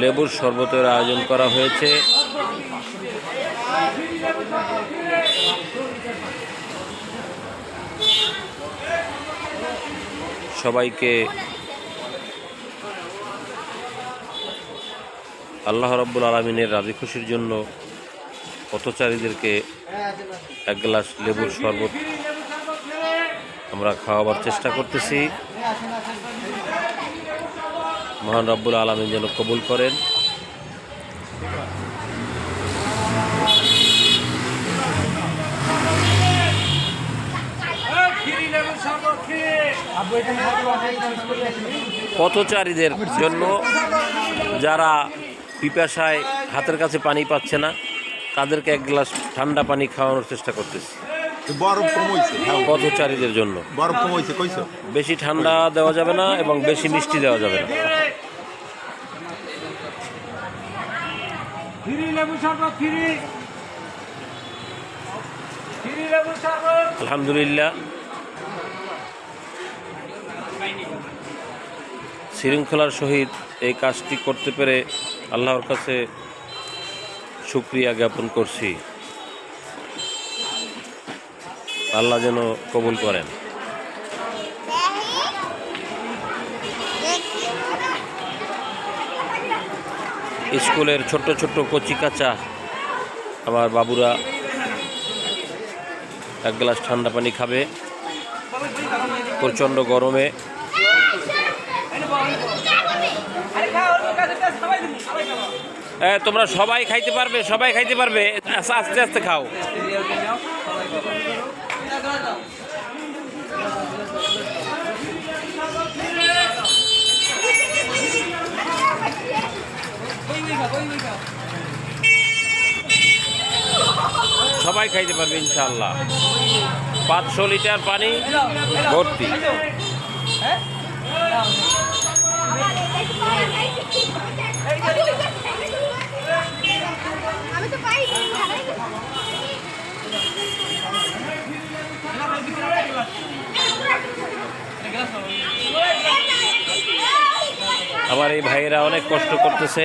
লেবুর শরবতের আয়োজন করা হয়েছে। সবাইকে আল্লাহ রব্বুল আলমিনের রাজি খুশির জন্য পথচারীদেরকে এক গ্লাস লেবুর শরবত আমরা খাওয়াবার চেষ্টা করতেছি। মহান রব্বুল আলমিন যেন কবুল করেন। পথচারীদের জন্য যারা পিপাসায় হাতের কাছে পানি পাচ্ছে না তাদেরকে এক গ্লাস ঠান্ডা পানি খাওয়ানোর চেষ্টা করতেছি। বরফ হ্যাঁ। পথচারীদের জন্য। বরফ কম কইছো? বেশি ঠান্ডা দেওয়া যাবে না এবং বেশি মিষ্টি দেওয়া যাবে না। আলহামদুলিল্লাহ। শৃঙ্খলার সহিত এই কাজটি করতে পেরে আল্লাহর কাছে শুক্রিয়া জ্ঞাপন করছি। আল্লাহ যেন কবুল করেন। স্কুলের ছোট্ট ছোট্ট কচি কাঁচা। আমার বাবুরা এক গ্লাস ঠান্ডা পানি খাবে। প্রচণ্ড গরমে। এ, তোমরা সবাই খাইতে পারবে সবাই খাইতে পারবে। আস্তে আস্তে আস্তে খাও। সবাই খাইতে পারবে ইনশাল্লাহ পাঁচশো লিটার পানি ভর্তি। আমার এই ভাইয়েরা অনেক কষ্ট করতেছে।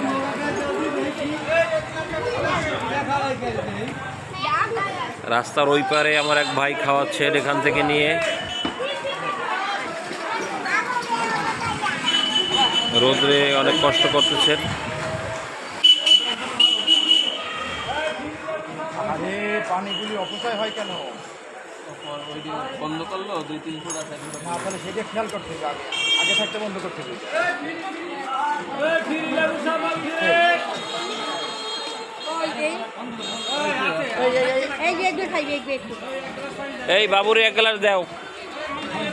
রাস্তার ওই পারে আমার এক ভাই খাওয়াচ্ছেন এখান থেকে নিয়ে। রোদ্রে অনেক কষ্ট করতেছেন। আরে পানিগুলি অপচয় হয় কেন? বন্ধ করল দুই তিন ফুট তাহলে সেটা খেয়াল করতে হবে আগে আগে থাকতে বন্ধ করতে হবে। একটু। এই বাবুর এক গ্লাস দাও।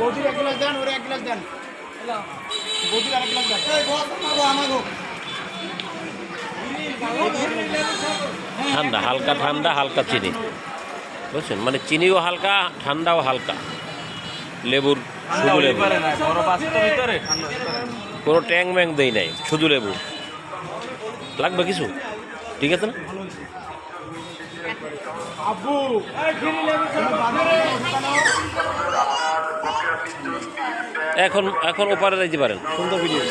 বৌদির এক গ্লাস দেন ওর এক গ্লাস দেন। বৌদির আর এক গ্লাস দেন। ঠান্ডা হালকা ঠান্ডা হালকা চিনি। বুঝছেন? মানে চিনিও হালকা ঠান্ডাও হালকা। লেবুর শুধু লেবু। বড় বাস্তব ভিতরে কোনো ট্যাং ম্যাং দেই নাই শুধু লেবু। লাগবে কিছু? ঠিক আছে না? আব্বু। এখন এখন ওপারে যাইতে পারেন। সুন্দর ভিডিও।